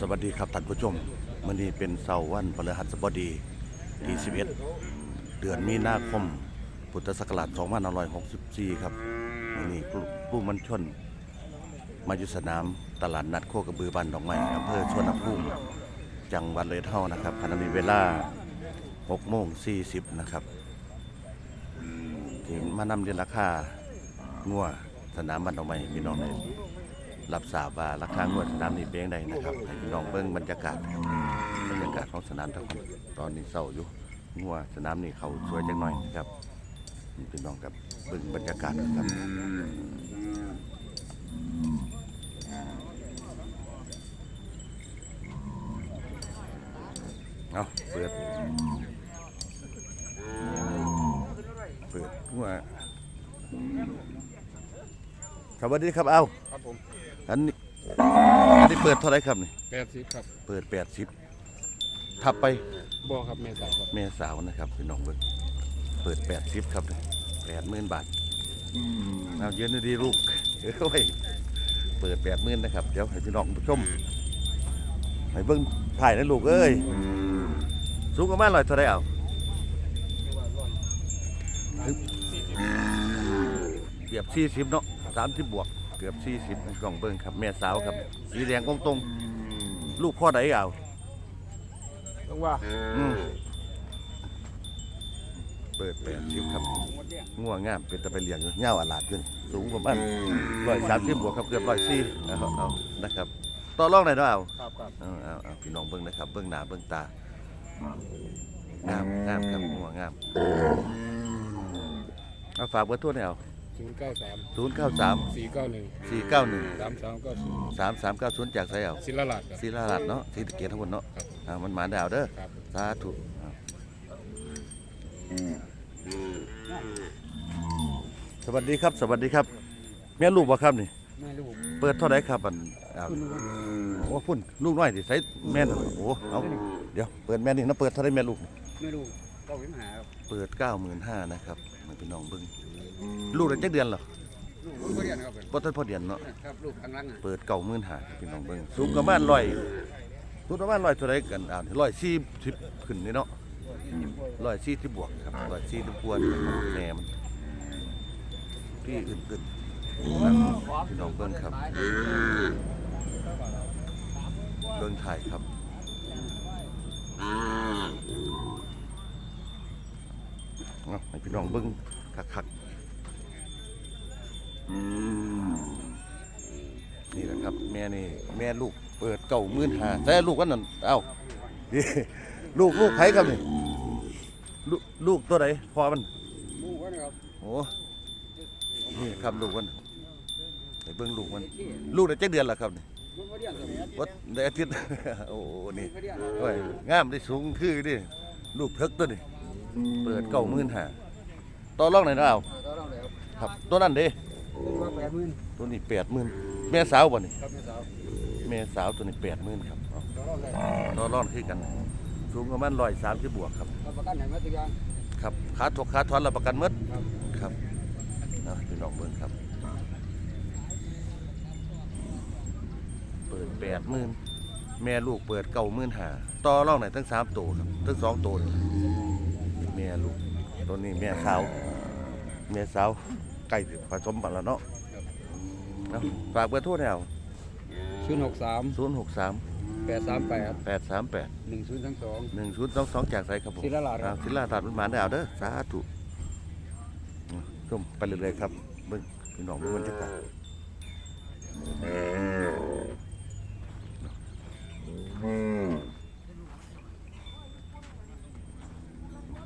สวัสดีครับท่านผู้ชมมันนี้เป็นเสาร์วันพฤหัสบดีที่11เดือนมีนาคม พุทธศักราช2564 ครับวันนี้ผู้มันชน มาอยู่สนามตลาดนัดโคกระบือบ้านดอกไม้อำเภอชวนภูมิจังหวัดเลยเท่านะครับขณะนี้เวลา6โมง40นะครับที่มานำเรียนราคางัวสนามบ้านดอกไม้พี่น้องเลย รับทราบว่าราคางวดสนามนี่เป็นยังไงนะครับให้พี่น้องเบิ่งบรรยากาศบรรยากาศของสนามทั้งหมดตอนนี้เศร้าอยู่งัวสนามนี่เขาสวยจังหน่อยนะครับนี่พี่น้องกับเบิ่งบรรยากาศนะครับเอาเปิดเปิดงัวสวัสดีครับเอา เปิดเท่าไหรครับนี่แปดสิบครับเปิดแปดสิบทับไปบอครับเมษาครับแม่สาวนะครับพี่น้องเบิกเปิดแปดสิบครับแปดหมื่นบาทเอาเยอะนะดีลูกเอ้ยเปิดแปดหมื่นนะครับ เดี๋ยวให้พี่น้องผู้ชมให้เบิ้งถ่ายนะลูกเอ้ยสูงประมาณร้อยเท่าไรเอาเกือบสี่สิบเนาะสามสิบบวก เกือบสี่สิบกล่องเบิ้งครับแม่สาวครับ สีแดงกงตรงๆลูกพ่อไหนเอาต้องว่าอืมเปิดแปดสิบครับง่วงงามเป็นตะไปเลี้ยงอยู่เงาอาลาดขึ้นสูงประมาณร้อยสามสิบบวกครับเกือบร้อยสี่เอาเอานะครับต่อรองไหนอยเนาะเอาครับครับเอาเอาเอาพี่น้องเบิ้งนะครับเบิ้งหน้าเบิ้งตางามงามครับง่วงงามเอาฝากเบอร์โทรหน่อยเอา ศูนย์เก้าสามศูนย์เก้าสามสี่เก้าหนึ่งสี่เก้าหนึ่งสามสามเก้าศูนย์สามสามเก้าศูนย์จากไสเอาศิลลาดครับ ศิลาลัดเนาะศรีตะเกียรทั้งหมดเนาะครับ อ่ามันหมาดาวเด้อ ครับ สาธุอ่าสวัสดีครับ สวัสดีครับ แม่ลูกบ่ครับนี่แม่ลูกเปิดเท่าไหร่ครับอันอ่าคุณลูกโอ้พุ่นลูกน้อยสิใส่แม่นโอ้เอาเดี๋ยวเปิดแม่นี่นะเปิดเท่าไหร่แม่ลูกนี่แม่ลูกก็วิมหาครับเปิด 95,000นะครับให้พี่น้องเบิ่ง ลูกได้จักเดือนเหรอลูกก็เรียนครับผมบ่ทันพอเดือนเนาะ ครับลูกข้างหล่างอะเปิด95,000ให้พี่น้องเบิ่งสูงประมาณ100สูงประมาณ100เท่าไหร่กันอ่า140ขึ้นนี่เนาะร้อยสี่ที่บวกครับร้อยสี่ที่บวกนะครับแหนมที่อื่นๆนะพี่น้องเบิ้งครับเบิ้งถ่ายครับเอาให้พี่น้องเบิ้งคักๆ นี่แหละครับ แม่นี่แม่ลูกเปิดเก่ามื่นหาแต่ลูกวันนั้นเอ้านี่ลูกลูกไผครับนี่ลูกลูกตัวไหนพอมันลูกก็นะครับโอ้นี่ครับลูกมันไปเบิ่งลูกมัน ลูกได้จักเดือนแล้วครับนี่ลูกก็เรียนครับวัดได้อาทิตย์ โอ้โหนี่ก็เรียนโอ้ยงามได้สูงคือดิลูกเพิกตัวนี่เปิดเก้าหมื่นห้าต่อรองไหนอยนะเอาต่อรองแล้วครับตัวนั้นเด้ลูก ว่าแปดหมื่นตัวนี้แปดหมื่นแม่สาวบ่นี่ครับแม่สาวแม่สาวตัวนี้แปดหมื่นครับเอาต่อรองแล้วต่อรองคือกัน สูงประมาณร้อยสามสิบบวกครับรับประกันให้มาทุกอย่างครับขาถกขาถอนรับประกันหมดครับครับนะพี่น้องเบิ่งครับ เปิดแปดหมื่นแม่ลูกเปิดเก้าหมื่นหาต่อรองไหนทั้งสามตัวครับทั้งสองตัวเลยแม่ลูกตัวนี้แม่สาวแม่สาว ใกล้สิผสมกันแล้วเนาะเนาะฝากเบอร์โทรแนวศูนย์หกสามศูนย์หกสามแปดสามแปดแปดสามแปดหนึ่งศูนย์ทั้งสองหนึ่งศูนย์สองสองจากไสครับผมศิลาลาดครับศิลาลาดมันหมาได้เอาเด้อสาธุอืมชมไปเรื่อยๆครับเบิ่งพี่น้องเบิ่งบรรยากาศ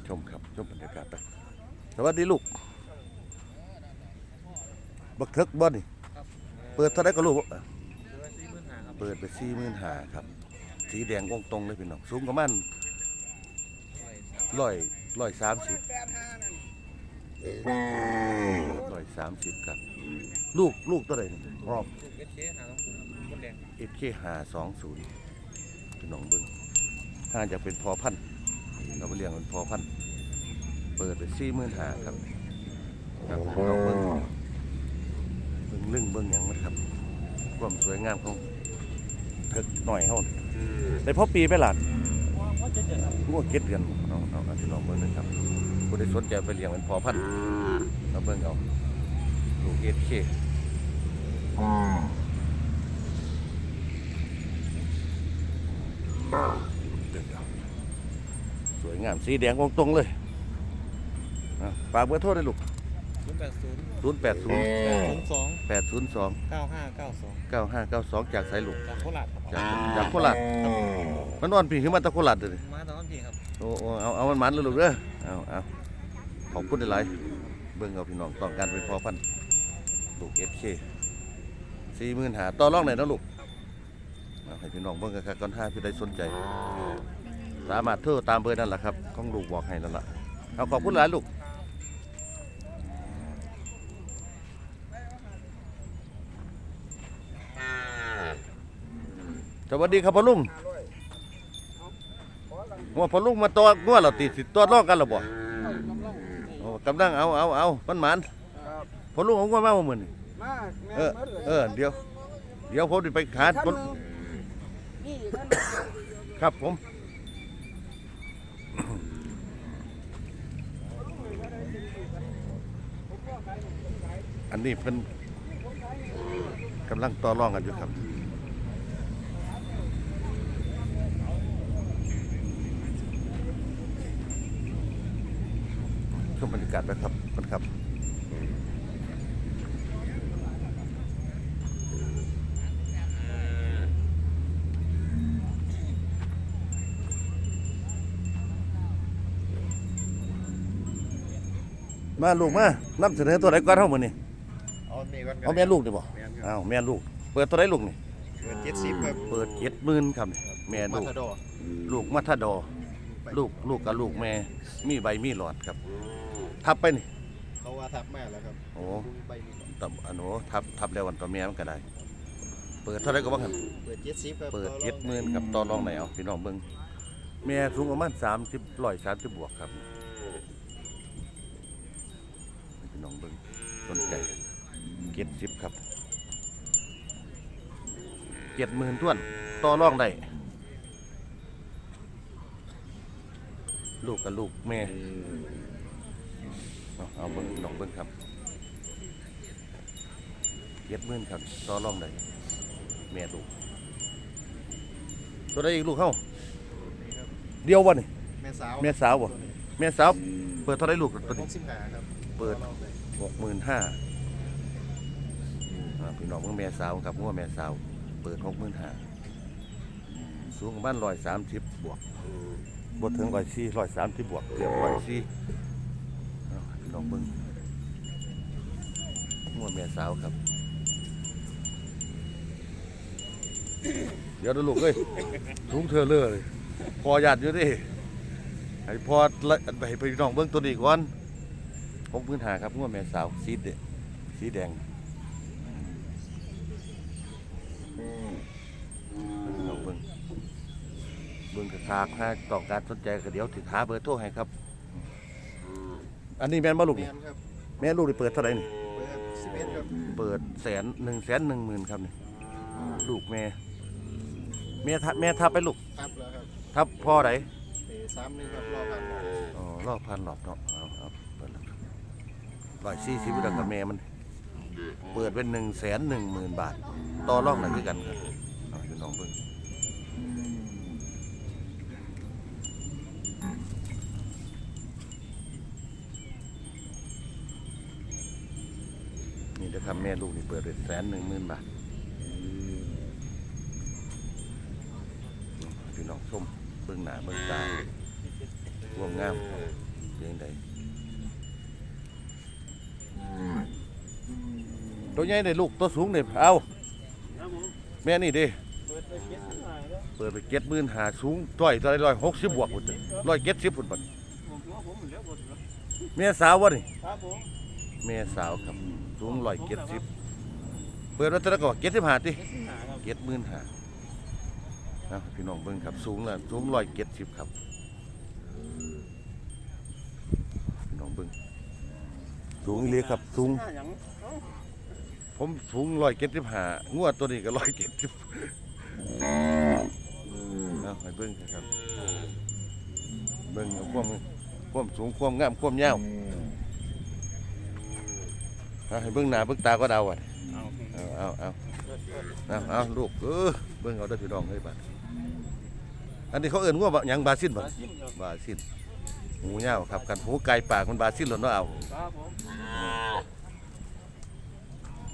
ชมครับชมบรรยากาศไปสวัสดีลูก บักเทิกบ่นี่เปิดเท่าไรก็ลูกเปิดไปสี่หมื่นหาครับ สีแดงองตรงเลยพี่น้องสูงประมาณร้อยร้อยสามสิบร้อยสามสิบครับ ลูกลูกตัวไหนพร้อมเอเคหาสองศูนย์พี่น้องเบิ้งห้าจะเป็นพอพันธุ์เราไปเลี้ยงเป็นพอพันธุ์เปิดไปสี่หมื่นหาครับครับเราเบิ้งเบิ้ง ลึ่งเบิ้งหยังมันครับ ความสวยงามของเถิกหน่อยเฮาได้พอปีไปหลานว่าจะเดือดครับงวดเก็ดเดือนเอาเอาเอาพี่น้องเบิ่งเลยครับผู้ใดสนใจไปเลี้ยงเป็นพอพันธุ์เอาเบิ่งเอาลูกเอเคเบิ่งเอาสวยงามสีแดงตรงๆเลยอะฝากเบอร์โทรได้ลูก ศูนย์แปดศูนย์0 8 0ศูนย์สอง8 0 2เก้าห้าเก้าสอง9 5 9 2จากไสลูกจากโคราชครับจากจากโคราชมันนอนพี่ขึ้นมาตะโคราชเลยมาตอนนั้นพี่ครับโอ้โอ้เอาเอามันมันเลยลูกเด้อเอาเอาขอบคุณหลายๆเบิ่งเอาพี่น้องต้องการเป็นพอพันธุ์ลูกเอฟเคสี่หมื่นหาต่อรองไหนอยเนาะลูกเอาให้พี่น้องเบิ่งกันครับก่อนถ้าพี่ใดสนใจ สามารถโทรตามเบอร์นั่นแหละครับของลูกบอกให้นั่นแหละเอาขอบคุณหลายลูก สวัสดีครับพ่อลุงว่าพ่อลุงมาตัวงัวเราติดสิตัวรองกันหรอบ่โอ้กำลังเอาเอาเอามันหมันครับพ่อลุงเอางัวมาบ่มื้อนี้มาแม่เออมาเลยเออเดี๋ยว เดี๋ยวผมจะไปหาขั้นคนหนึ่งนี่ขั้นครับผม อันนี้เป็นกำลังต่อรองกันอยู่ครับ ชมบรรยากาศไปครับมันครับมาลูกมานำเสนอตัวไหนก่อนเท่ามือนี่เอานี่ก่อนเอาแม่ลูกดิบ่แม่นครับอ้าวแม่ลูก เปิดตัวไหนลูกนี่เกิดเจ็ดสิบครับเปิดเจ็ดหมื่นครับนี่แม่มาลูก ทาดอลูกมัทดอลูกลูกกับลูกแม่ มีใบมีหลอดครับ ทับไปนี่ เขาว่าทับแม่แล้วครับโอ้ใบนี้ก่อนตับอันโนทับทับแล้ววันต่อแม่มันก็ได้ เปิดเท่าไหรก็บ้างครับเปิดเจ็ดสิบครับเปิดต่อรองเจ็ดหมื่นครับต่อรองไหนเอาพี่น้องเบิ่งแม่สูงประมาณสามสิบร้อยสามสิบบวกครับพี่น้องเบิ่งสนใจเจ็ดสิบครับเจ็ดหมื่นท้วนต่อรองได้ลูกกับลูกแม่เอา เอาเบิ่งพี่น้องเบิ่งครับเจ็ดหมื่นครับต่อรองได้แม่ลูกตัวใดอีกลูกเฮาเดียวบ่นี่แม่สาวแม่สาวบ่แม่สาวเปิดเท่าไรลูกตัวหนี้กสิบห้าครับเปิดต่อรองไหกหมื่นห้าพี่น้องของแม่สาวกับงัวแม่สาว เปิดหกหมื่นห้าสูงประมาณร้อยสามสิบบวกบดถึงร้อยสี่ร้อยสามสิบบวกเกือบร้อยสี่เอาพี่น้องเบิ่งงัวแม่สาวครับ เดี๋ยวนะลูกเอ้ยสูงเธอเลือเลยพอหยาดอยู่ดิให้พอละให้พี่น้องเบิ่งตัวนี้ก่อนหกพื้นหาครับงวแม่สาวสีเดสีแดงลองเบิ้งเบิ้งกระคากถ้าต้องการสนใจก็เดี๋ยวติดหาเบอร์โทรให้ครับ อันนี้แม่นบ่ลูกแม่นี่นครับแม่ลูกนี่เปิดเท่าไหร่นี่เปิดสิบเอ็ดครับเปิดแสนหนึ่งแสนหนึ่งหมื่นครับนี่ลูกแม่แม่ทับแม่ทับไปลูกทับแล้วครับทับพ่อไหนเปสามหนึงครับรอพันหน่อยอ๋อรอบพันหลอดเนาะเอาเอาเปิดแล้วร้อยสี่สิบวิกับแม่มัน เปิดเป็นหนึ่งแสนหนึ่งหมื่นบาท ต่อรองไหนคือกันครับเอาพี่น้องเบิ่งนี่เด้อครับ แม่ลูกนี่เปิดเป็นแสนหนึ่งหมื่นบาทพี่น้องชมเบิ่งหน้าเบิ่งตาร่วมงามเพียงใดตัวใหญ่ได้ลูกตัวสูงได้เอาแม่นี่เดิเปิดไปเจ็ดสิบห้าแล้วเปิดไปเจ็ดหมื่นหาสูงต่อยต่อยร้อยหกสิบบวกหมดเลยร้อยเจ็ดสิบพุ่นบัดผมว่าผมเหมือนแล้วหมดแล้วแม่สาววะนี่ครับผมแม่สาวครับ สูงร้อยเจ็ดสิบเปิดไว้เท่าไหร่ก็เจ็ดสิบห้าติเจ็ดสิบห้าครับเจ็ดหมื่นหานะพี่น้องเบิ่งครับสูงแล้วสูงร้อยเจ็ดสิบครับพี่น้องเบิ่งสูงอีเลยครับสูงห้าอย่างเอ้าผมสูงร้อยเจ็ดสิบห้างวดตัวนี้ก็ร้อยเจ็ดสิบเอาให้เบิ่งครับ เบิ่งเอาความความสูงความงามความยาว เอาให้เบิ่งหน้าเบิ่งตาก็เดาอะเอาเอาเอาเอาเอาเอาลูกเออเบิ่งเอาได้อพี่น้องเอ้ยบัดอันนี้เขาเอิ้นว่าบะหยังบาซินบ่บาซิลครับบาซินหูยาวครับกันหูไก่ปากมันบาซินหล่นเนาะเอาครับผม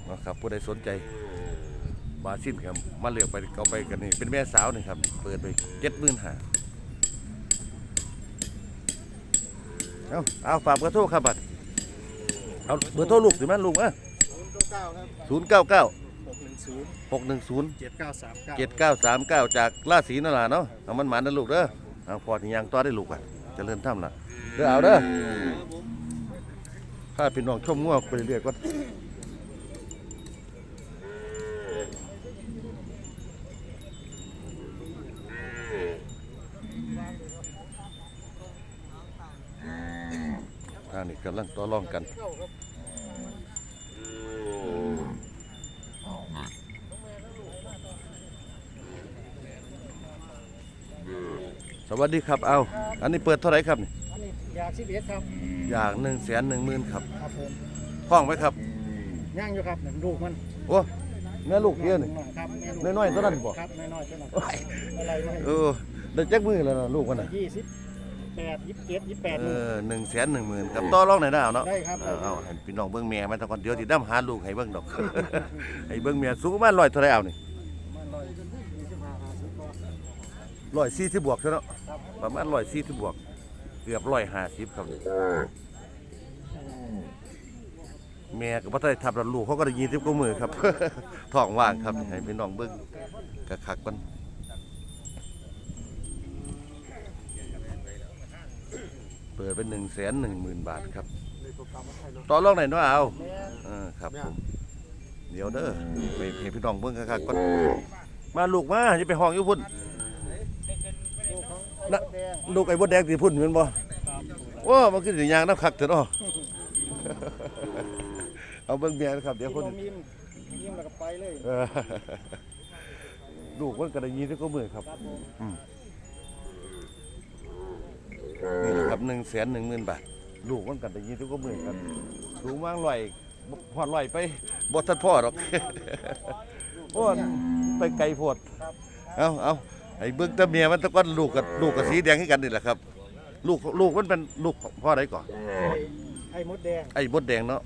เนาะครับผู้ใดสนใจบาซินครับมาเลือกไปเอาไปกันนี่เป็นแม่สาวนี่ครับ เปิดไปเจ็ดหมื่นห้าเอาเอาฝากเบอร์โทรครับบัด เอาเบอร์โทรลูกสิแม่นลูกอะศูนย์เก้าเก้าครับศูนย์เก้าเก้าหกหนึ่งศูนย์หกหนึ่งศูนย์เจ็ดเก้าสามเก้าเจ็ดเก้าสามเก้าจากราศีนั่นล่ะเนาะเอามันหมานะลูกเด้อเอาพอที่ยังต่อได้ลูกอะเจะเริ่มทำละเด้อเอาเด้อถ้าพี่น้องชมงัวไปเรื่อยๆก็ อันนี้กำลังต่อรองกันสวัสดีครับเอาอันนี้เปิดเท่าไหร่ครับนี่อันนี้ยาสิบเอ็ดครับอย่างหนึ่งแสนหนึ่งหมื่นครับครับผมห้องไหมครับย่างอยู่ครับหนึ่งลูกมันโอ้แม่ลูกเยอะนี่ครับแม่ลูกน้อยๆเท่านั้นบ่ครับน้อยๆเท่านั้นโอ้ยอะไรไม่เออได้จักมือแล้วนะลูกมันน่ะยี่สิบ แปดยี่สิบเจ็ดยี่สิบแปด เออหนึ่งแสนหนึ่งหมื่นครับต่อรองไหนอยได้เอาเนาะได้ครับเอาเอาให้พี่น้องเบิ้งแม่มาแตะก่อนเดี๋ยวสินํหาลูกให้เบิ้งดอก ให้เบิ้งแม่สูงประมาณร้อยเท่าไหรเอานี่มันร้อยยี่สิบห้าห้าสิบกว่าร้อยสี่สิบบวกใช่เนาะครับประมาณร้อยสี่สิบบวก เกือบร้อยห้าสิบครับแม่ก็บ่ได้ทับแล้วลูกเขาก็ได้ยินสิบกว่ามือครับ ท้องว่างครับให้พี่น้องเบิ้งกะคักมัน เปิดเป็นหนึ่งแสนหนึ่งหมื่นบาทครับเลยตัวกรรมไทยรถต่อรองไหนอยเนาะเอาแม่เออครับผม เดี๋ยวเด้อไปให้พี่น้องเบิ่งคักๆก่อนมาลูกมาจะไปห้องอยู่พุ่นลูกของน่ะไอ้มดแดงลูกไอ้บดแดงสิพุ่นแม่นบ่ว้ามันคือสิยางน้ำคักเถอะเนาะ เอาเบิ่งเมียนะครับ เดี๋ยวคนกินนมยิ้มยิ้มแล้วก็ไปเลย เออลูกมันก็ได้ยินที่ก็มือครับ ครับผม นี่แหละครับ1 1 0 0 0 0บาท ลูกมันก็ได้ยินที่ก็มือครับสูงมากลอยบ่พอดลอยไปบ่ทันพ่อหรอกโอ้ยไปไกลโพดครับเอาเอาไอ้เบิ้งแตะเมียมันแตะก้อนลูกกับลูกกับสีแดงให้กันนี่แหละครับ ลูกลูกมันเป็นลูกพ่อไหนก่อนไอ้ไอ้มดแดง ไอ้บดแดงเนาะ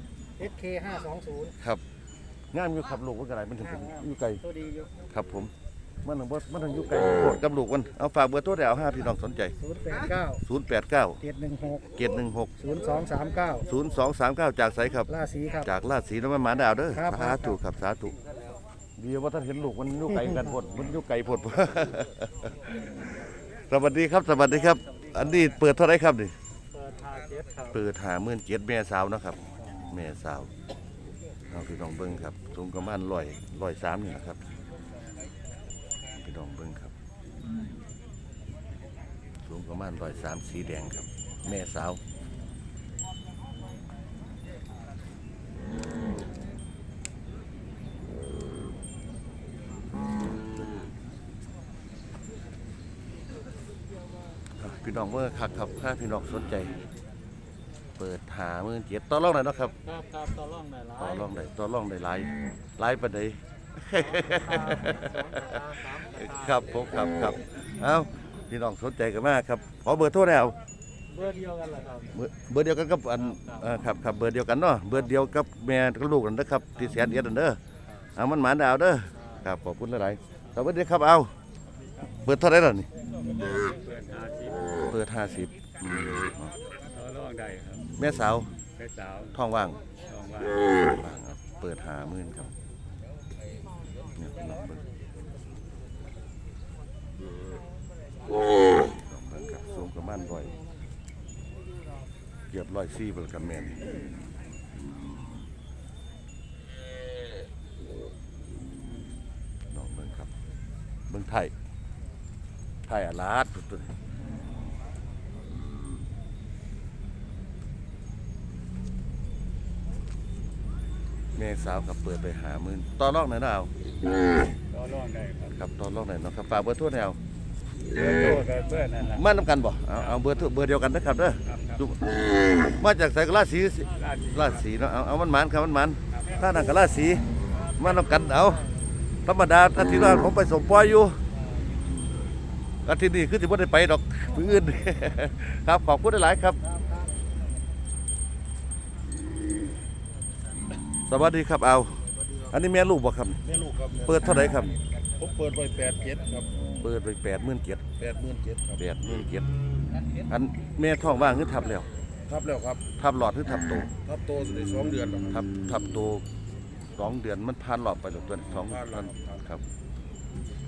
SK ห้าสองศูนย์ครับงามอยู่ครับลูกมันกระไรมันถึงเป็นอยู่ไกลตัวดีอยู่ครับผม มันถึงบ่มันถึงอยู่ไกลโคตรกับลูกมันเอาฝากเบอร์โทรได้เอาห้าพี่น้องสนใจ ศูนย์แปดเก้า089 เจ็ดหนึ่งหก716 ศูนย์สองสามเก้า0239 จากไสครับล่าสีครับ จากลาดสีน้ำมันหมาดาวเด้อครับสาธุครับสาธุดีว่าท่านเห็นลูกมันอยู่ไกลกันพดมันอยู่ไกลพด สวัสดีครับสวัสดีครับ อันนี้เปิดเท่าไหรครับนี่เปิดทาเจ็ดครับเปิดหาเมื่นเจ็ดแม่สาวเนาะครับ แม่สาวเอาพี่น้องเบิ้งครับสูงประมาณร้อยร้อยสามนี่นะครับพี่น้องเบิ้งครับ สูงประมาณร้อยสามสีแดงครับ แม่สาวเอาพี่น้องเมื่อคักครับถ้าพี่น้องสนใจ เปิดหามื่นเจ็ดต่อรองหน่อยเนาะครับครับครับต่อรองได้หลาต่อยรองได้ต่อรองได้หลายหลายปานใดครับผมครับครับเอา พี่น้องสนใจกันมากครับขอเบอร์โทรแล้วเบอร์เดียวกันแหละครับ เบอร์เบอร์เดียวกันกับอันเอ่อครับครับเบอร์เดียวกันเนาะเบอร์เดียวกับแม่กับลูกนั่นนะครับที่แสนเอ็ดนั่นเด้อเอามันหมานดาวเด้อครับขอบคุณหลายๆสวัสดีครับเอาเปิดเท่าไหร่ล่ะนี่เปิดห้าสิบเปิดห้าสิบต่อรองได้ครับแม่สาวไปสาวท้องว่างลองว่าว่างครับเปิดหามื่นครับเนี่ยพี่น้องเบิ่ง พี่น้องเบิ่งครับสูงประมาณร้อยเกือบร้อยสี่เปิดกับแม่นน้องเบิ่งครับเบิ่งไทย ไทยอาลาดตัวนี้แม่สาวกับเปิดไปหามื่นต่อรองหน่อยนะเอาต่อต่อรองได้ครับ ครับตอนลองไหนอยเนาะครับฝากเบอร์โทรแนว เบอร์โทรกับเบอร์นั่นแหละมานํกันบ่เอาเอาเบอร์โทรเบอร์เดียวกันนะครับเด้อครับครับดูมาจากไสกราสีราชราชสีเนาะเอาเอามันหมานครับมันหมานถ้านั่นก็ราสีมานํกันเอาธรรมดาอาทิตย์ละผมไปสมปอยอยู่อาทิตย์นี้คือสิบ่ได้ไปดอกมื้ออื่น ครับขอบคุณหลายๆครับ สวัสดีครับเอา อันนี้แม่ลูกบ่ครับ แม่ลูกครับเปิดเท่าไหร่ครับ ผมเปิดไว้แปดเจ็ดครับเปิดไปแปดหมื่นเจ็ดแปดหมื่นเจ็ดครับแปดหมื่นเจ็ดอันแม่ท้องว่างคือทับแล้ว ทับแล้วครับทับหลอดคือทับโต ทับโตสุดในสองเดือนแล้วครับ ทับทับโตสองเดือนมันผ่านหลอดไปหรอกตัวนี้สองผ่านหลอพัดนครับ ครับ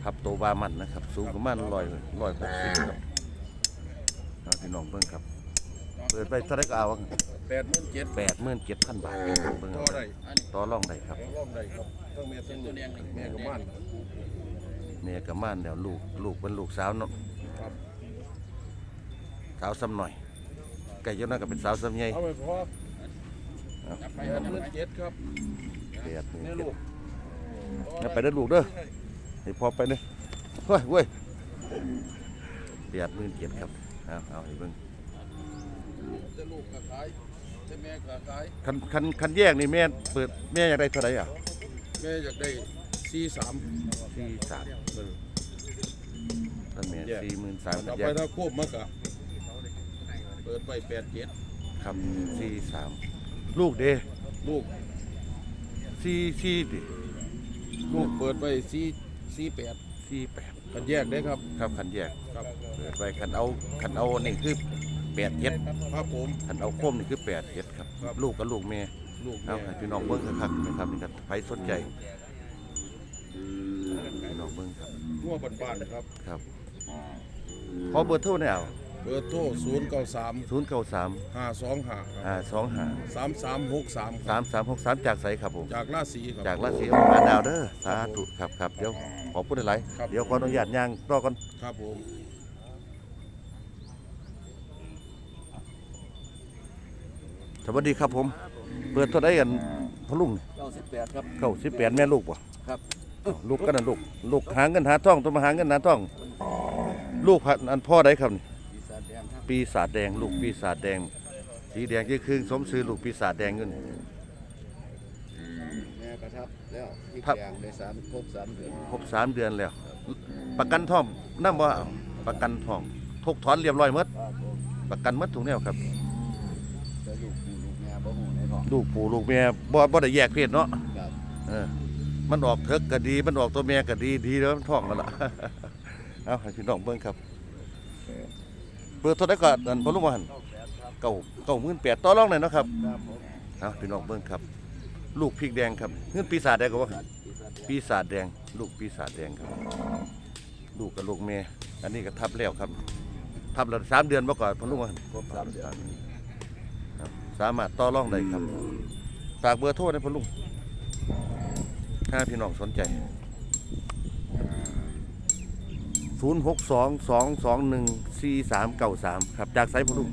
ทับโตวามันนะครับ สูงประมาณร้อยร้อยหกสิบครับเอาพี่น้องเบิ่งครับ เปิดไปเท่าไหรก็เอาแปดหมื่นเจ็ดแปดหมื่นเจ็ดพันบาทเบิ่งต่เอาอได้อันนี้ต่อรองได้ครับต่อรอบได้ครับต้องแม่ทั้งลูกแม่กับม่าน แม่กับม่านแล้วลูกลูกเป็นลูกสาวเนาะครับสาวซ้ำหน่อยไก่เจ้านั่นก็เป็นสาวซ้ำใหญ่เอาไปพอเอาแปดหมื่นเจ็ดครับแปดหมื่นแม่เจ็ลูดกงั้นไปเด้อลูกเด้อให้พอไปเด้อเฮ้ยเว้ยแปดหมื่นเจ็ดครับเอาเอาให้เบิ่งจะลูกก็ขายจะแม่ก็ขายคันคันคันแยกนี่แม่เปิดแม่อยากได้เท่าไหร่อะแม่อยากได้ สี่สามสี่สามตั้งแม่แยกสี่หมื่นสามเอาแยไปกถ้าควบมากะเปิดไปแปดเจ็ดครับสี่สามลูกเด้ลูกสี่สี่ดิลูกเปิดไปสี่สี่แปดสี่แปดกันแยกได้ครับครับคันแยกครับเปิดไปคันเอาคันเอานี่คือแปดเจ็ดครับผมคันเอาโคมนี่คือแปดเจ็ดครับ ครับ ลูกกับลูกแม่ลูกเอาแม่ให้พี่น้องเบิ้งคักๆนะครับนี่ครับใครสนใจพี่ น้องเบิ้งครับงัวบ้านๆครับ ครับขอเบอร์โทรแนวเบอร์โทรศูนย์เก้าสามศูนย์เก้าสามห้าสองห้าอ่าสองห้าสามสามหกสามสามสามหกสามจากไสครับผม จากราศีครับ จากราศีหาดาวเด้อสาธุครับครับเดี๋ยวขอพูดอะไรครับ เดี๋ยวขออนุญาตย่างต่อก่อนครับผมสวัสดีครับผม เปิดเท่าไดกันพะลุงเก้าสิบแปดครับเก้าสิบแปดแม่ลูกป่ะครับ ลูกกันนะลูกลูกหาเงินหาทองตัวมาหาเงินหาทอง ลูกพันอันพ่อได้ครับนี่ปีศาจแดงครับปีศาจแดง ลูกปีศาจแดง สีแดงยี่คือสมซื้อลูกปีศาจแดงเงินแม่ประทับแล้วอีกครับอย่างในสามครบสามเดือนครบสามเดือนแล้ว ประกันทองนั่นบ่เอาประกันทองทุกถอนเรียบร้อยหมดครับผมประกันหมดทุกแนวครับแต่ลูกปู่ลูกแม่บ่หูในท้องลูกปู่ลูกแม่บ่บ่ได้แยกเพศเนาะครับเออ มันออกเถิกก็ดี มันออกตัวแม่ก็ดีดีแล้วมันท้องกันละเอาให้พี่น้องเบิ่งครับเปิดเท่าไดก็อันพอลุงว่าหั่นเก้าเก้าหมื่นแปดต่อรองหน่อยเนาะครับครับผมเอาพี่น้องเบิ่งครับ ลูกพริกแดงครับเงินปีศาจแดงก็ว่าปีศาจแดงปีศาจแดง ลูกปีศาจแดงครับ ลูกกับลูกแม่อันนี้ก็ทับแล้วครับ ทับแล้วสามเดือนมาก่อนพอลุงว่าหั่นครบสามเดือนครับสามารถต่อรองได้ครับฝากเบอร์โทรนะพอลุง ถ้าพี่น้องสนใจ 0 6 2 2 2 1 4 3 9 3 ครับ จากไซพอลุง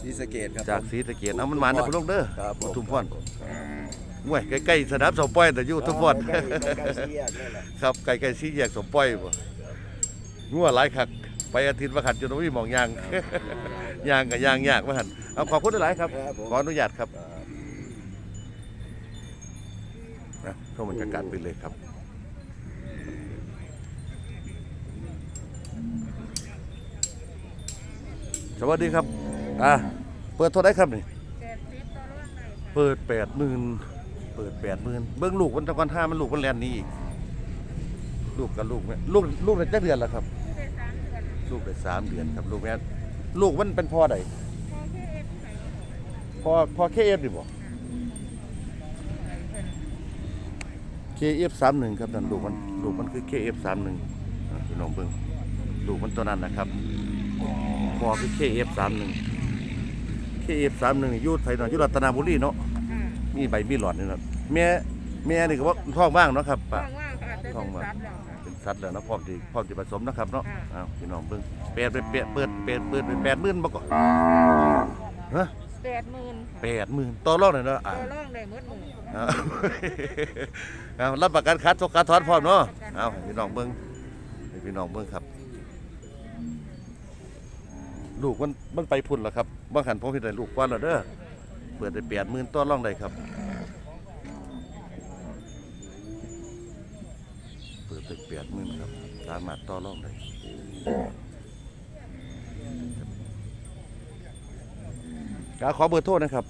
ศรีสะเกดครับจากศรีตะเกียนเอามันมานะพอลุงเด้อครับผมทุมพรเว้ยใกล้ๆสนามสมป้อยแต่อยู่ทุมพร ใกล้ใกล้สี่แยกนี่แหละครับใกล้ๆสี่แยกสมป้อยบ่งัวหลายคักไปอาทิตย์ว่าขัดจนวิ่งมองยาง ยางกับยางยากว่าหันเอาขอบคุณหลายๆครับครับผมขออนุญาตครับ นะเข้าบรรยากาศไปเลยครับสวัสดีครับ อะ เปิดเท่าไรครับนี่ เปิดแปดหมื่นเปิดแปดหมื่นเบื้องลูกวันตะวันห้ามันลูกวันแลนนี้อีก ลูกกับลูกแม่ลูกลูกได้จักเดือนแล้วครับ ลูกได้สามเดือนครับลูกแม่ลูกมันเป็นพ่อใดพ่อพ่อเคเอฟดิบอก เคเอฟสามหนึ่งครับนั่นดูกมันดูกมันคือเคเอฟ KF31 พี่น้องเบิ้งดูกมันตัวนั้นนะครับพอคือเคเอฟสามหนึ่งเคเอฟสามหนึ่งยู่ไผเนาะอยู่รัตนาบุรีเนาะมีใบมีหลอดนี่เนะแม่แม่นี่ก็ว่าท้องว่างเนาะครับป้าว่างๆค่ท้องว่างเป็นสัตว์แล้วนะพร้อมที่พร้อมที่ผสมนะครับเนาะอ้าวพี่น้องเบิ้งเปิดไปแปดเปิดแปดเปิดไปแปดหมื่นบ่ก่อนฮะ แปดหมื่นแปดหมื่นต่อรองหน่อยเนาะอ่าตัวร่องได้หมดหมื่นเอาเอารับประกันคัดทกคัดถอนพร้อมเนาะเอาให้พี่น้องเบิ้งให้พี่น้องเบิ้งครับ ลูกมันมันไปพุ่นแล้วครับบางขันผมเห็นได้ลูกกว่าแล้วเด้อเปิดได้แปดหมื่นต้นร่องได้ครับ เปิดได้แปดหมื่นครับสามารถต่อร่องได้ กาขอเบอร์โทรนะครับ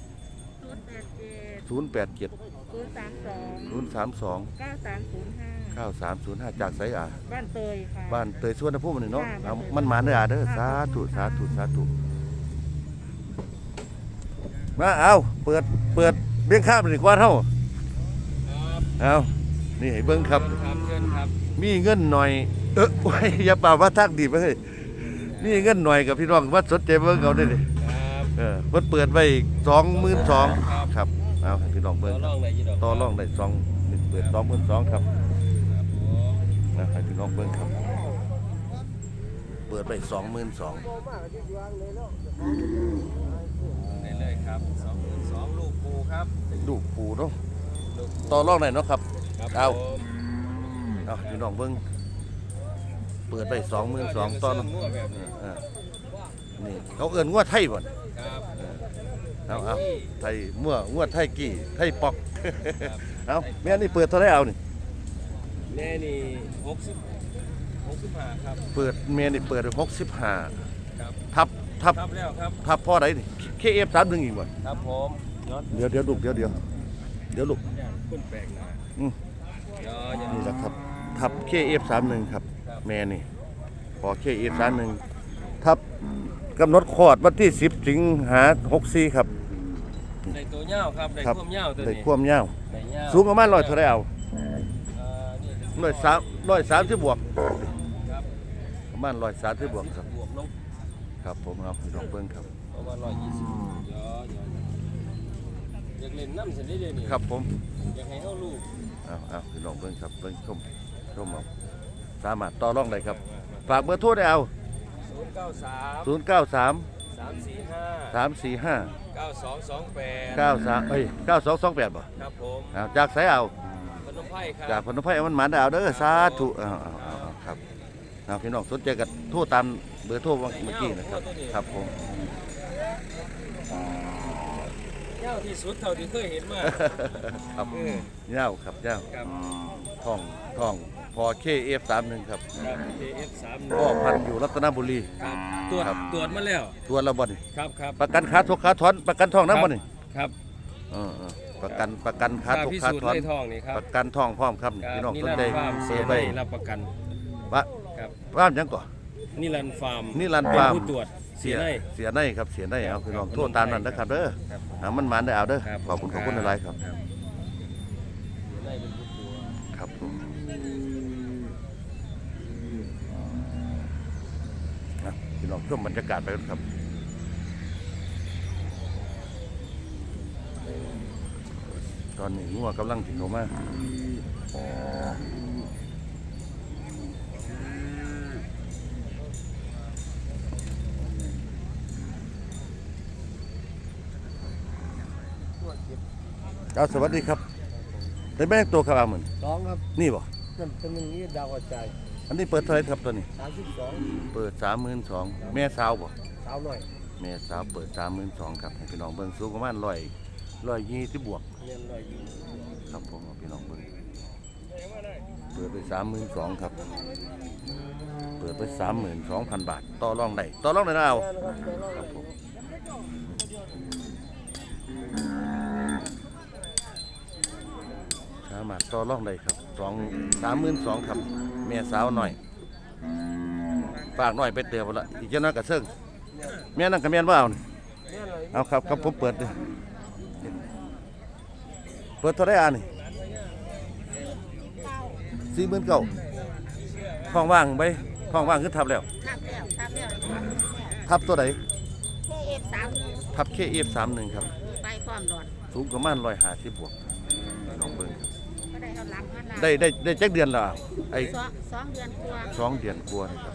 ศูนย์แปดเจ็ด087 ศูนย์สามสอง032 เก้าสามศูนย์ห้า9305 จากไสอ่าบ้านเตยค่ะ บ้านเตยสวนภูมินี่เนาะค่ะเอาบ้านเตยมันหมาเด้ออ่าเด้อค่ะ สาธุขอบคุณสาธุค่ะสาธุมาเอาเปิดเปิดเบี้ยงข้ามดีกว่าเท่าเอานี่ให้เบิ่งครับ ครับเชิญครับมีเงินหน่อย เออโอ้ยอย่าป่าว่าทักดีไปเฮ้ยมีเงินหน่อยกับพี่น้องว่าสนใจเบิ่งเอาได้ดิครับ เออเพิ่นเปิดไว้22,000ครับเอาให้พี่น้องต่เบิ่องรองได้อยี่ดอกต่อรองได้สองเปิด22,000ครับครับผมนะให้พี่น้องเบิ่งครับ เปิดไปสองหมื่นสองได้เลยครับสองหมื่นสองลูกปูครับลูกปูเนาะลูกต่อรองได้เนาะครับครับเอาผมเอาพี่น้องเบิ่งเปิดไปสองหมื่นสองตอนเดี๋ยวจะเสื้มั่วแบบนี้เออนี่เขาเอิ้นงวดไทยบ่น ครับเอาเอาไทยมั่วงวดไทยกี่ไทยปอกเอาแม่นี่เปิดเท่าไหรเอานี่แม่นี่หกสิบหกสิบห้าครับเปิดแม่นี่เปิดหกสิบห้าครับทับทับครับแล้วครับทับพ่อใดนี่เคเอฟสามหนึ่งอีกบ่นครับผมยอดเดี๋ยวเดี๋ยวลูกเดี๋ยวเดี๋ยวเดี๋ยวลูกย่างคุณแปลกหนะอืมยอดนี่แหละครับทับ KF31 ครับครับ แม่นี่พอ KF31 ทับ กำหนดคลอดวันที่ 10 สิงหา64ครับ ได้ตัวเง่าครับได้ครับ ความเง่าตัวได้นี้ความยาว ได้เง่าสูงประมาณร้อยเท่าไรเอาเอ่อนี่ร้อยสามร้อยสามสิบบวกครับประมาณร้อยสามสิบบวกครับ บวกลบครับผมเอาพี่น้องเบิ้งครับ ประมาณร้อยยี่สิบยอดยอดอยากเล่นน้ำเสร็จได้เลยนี่ครับผมอยากให้เอาลูกเอาเอาพี่น้องเบิ้งครับเบิ้งชมชมเอาสามารถต่อรองได้ครับ ฝากเบอร์โทรได้เอา ศูนย์เก้าสาม0 9 3สามสี่ห้า3 4 5เก้าสองสองแปด9 3เอ้ย9 2 2 8บ่ครับผมเอาจากไสเอา พนมไพรคจากรับ พนมไพรเอามันหมานดาวเด้อสาธุเอาเอาเอาเอาครับเอาพี่น้องสนใจกันโทรตามเบอร์โทรเมื่อกี้นะครับครับผมเง่าที่สุดเท่าที่เคยเห็นมา ครับเออ เย้าครับเย้าครับ ท่องท่อง พอเคเอฟสามหนึ่งครับครับ KF สามพ่อพันธุ์อยู่รัตนบุรี ครับตรวจครับ ตรวจมาแล้ว ตัวละบ่นี่ครับครับประกันขาทุกขาถอนประกันทองน้ำบ่นี่ครับเออเออประกันประกันขาค่าทุกพิขาสูจน์ถอนในทองนี่ครับประกันทองพร้อมครับนี่ครับพี่น้องนิสนรันใจดร์ฟาร์มเสียไปในรับประกันวะครับว่ามยังก่อนนิรันดร์ฟาร์มนิรันดร์ฟาร์มเป็นผู้ตรวจเสียใน เสียในครับเสียในเอาพี่น้องครับโทษตามนั้นนะครับเด้อครับเอามันหมานได้เอาเด้อครับขอบคุณขอบคุณหลายๆครับ เสียในเป็นผู้ตรวจ ครับผมอะ พี่น้องชมบรรยากาศไปกันครับตอนนี้งัวกำลังถึงเขามาเอาสวัสดีครับได้แม่งตัวครับอาเหมือนสองครับ นี่บ่นั่นเป็นหนึ่งนี้ดาวกระจาย อันนี้เปิดเท่าไหรครับตัวนี้ สามสิบสองเปิดสามหมื่นสองแม่สาวบ่สาวหน่อยแม่สาวเปิดสามหมื่นสองครับให้พี่น้องเบิ่งสูงประมาณร้อยร้อยยี่สิบบวก เรียนร้อยยี่สิบครับผมเอาพี่น้องเบิ่งเปิดไปสามหมื่นสองครับ เปิดไปสามหมื่นสองพันบาท ต่อรองได้ต่อรองได้นะเอาครับผมสามารถต่อรองได้ครับสองสามหมื่นสองครับแม่สาวหน่อยฝากหน่อยไปเตือนไปละอีกเจ้าน้อยกับเซิงแม่นั่งกับแม่นว่าเอานี่เอาครับครับผมเปิดเลยเปิดเท่าไรอะนี่สี่หมื่นเก้าท้องว่างไปท้องว่างขึ้นทับแล้วทับแล้วทับแล้วทับตัวไหนเคเอฟสามทับเคเอฟสามหนึ่งครับไปพร้อมหลอดสูงประมาณร้อยห้าสิบบวกน้องเบิ้งครับก็ได้เอา หลังมาลาได้ได้ได้จักเดือนและอะไอ้สองสองเดือนกว่าสองเดือนกลัวานี่ครับ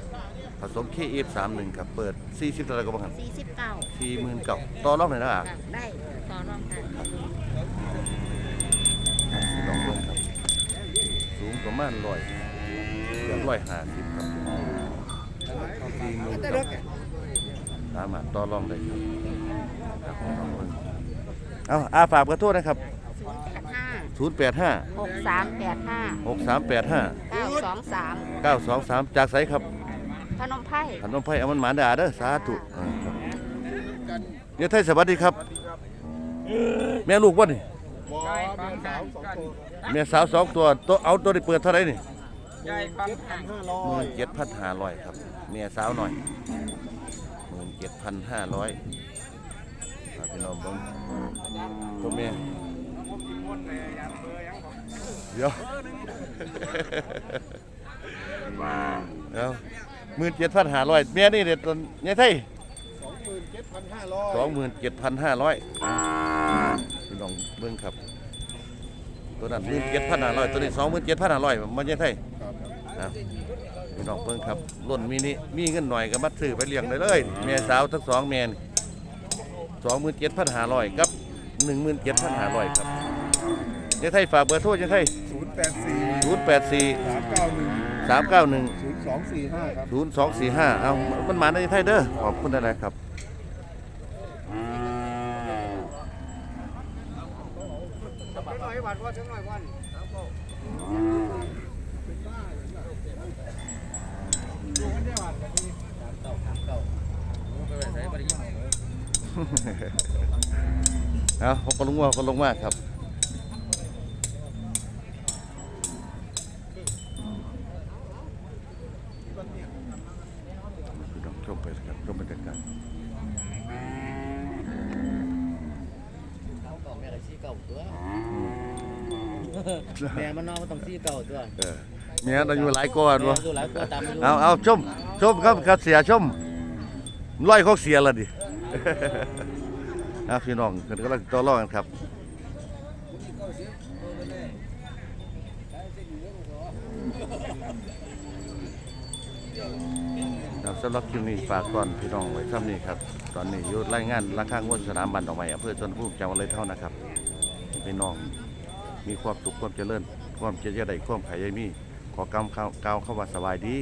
ผสมเคเอฟสามหนึ่งครับเปิดสี่สิบเท่าไหรก็บ้างครับสี่สิบเก้าสี่หมื่นเก้าต่อรองหน่อยนะอะได้ต่อรองกันพี่น้องเบิ้งครับ สูงประมาณร้อยเดือนร้อยห้าสิบครับสี่หมื่นครับสามารถต่อรองได้ครับครับลองเบิ่งเอาอาฝากกระโทษนะครับ ศูนย์แปดห้า085หกสามแปดห้า6385เก้าสองสาม923จากไสครับพนมไพรขันน้องไผ่เอามันหมาด่าเด้อสาธุอ่าครับเดี๋ยวไทยสวัสดีครับ แม่ลูกบ่นี่ใหญ่ปังกันกันแม่สาวสองตัวตัวเอาตัวที่เปิดเท่าไหร่นี่ใหญ่ปังกันหมื่นเจ็ดพันห้าร้อยครับแม่สาวหน่อยหมื่นเจ็ดพันห้าร้อยพี่น้องเบิ่งตัวแม่ เดี๋ยวเดี๋ยวหมื่นเจ็ดพันห้าร้อยแม่นี่เด็ดตอนเนี่ยไทยสองหมื่นเจ็ดพันห้าร้อยสองหมื่นเจ็ดพันห้าร้อยพี่น้องเบิ่งครับ ตัวนั้นหมื่นเจ็ดพันห้าร้อยตัวนี้สองหมื่นเจ็ดพันห้าร้อยมันยังไงครับพี่น้องเบิ่งครับล้นมีนี่มีเงินหน่อยก็มัดซื้อไปเลี้ยงได้เลยแม่สาวทั้งสองแม่สองหมื่นเจ็ดพันห้าร้อยกับหนึ่งหมื่นเจ็ดพันห้าร้อยครับ ยังไงฝากเบอร์โทรยังไงศูนย์แปดสี่ศูนย์แปดสี่สามเก้าหนึ่งสามเก้าหนึ่งศูนย์สองสี่ห้าครับศูนย์สองสี่ห้าเอามันมาในไทยเด้อขอบคุณอะไรครับหน่อยวันว่าถึงหน่อยวันเอาผมก็ลงมาก็ลงมากครับพี่น้องชมไปครับชมบรรยากาศ แม่ก็ซี่เก่าตัว แม่มันนอนมันต้องซี่เก่าตัว เออเมียอายุหลายกว่าด้วยดูหลายตัวตามอายุ เอาเอาชมชมครับครับเสียชมร้อยเขาเสียและดิ เอาพี่น้องกันก็ลังต่อรองกันครับครับสำหรับคลิปนี้ฝากก่อนพี่น้องไว้เท่านี้ครับ ตอนนี้อยู่รายงานราคางวดสนามบันดอกไม้อำเภอชนภูมิจังหวัดเลยเท่านะครับให้พี่น้อง มีความสุขความเจริญ ความเจริญใดความขายใยมี ขอกำกล่าวเข้าว่าสบายดี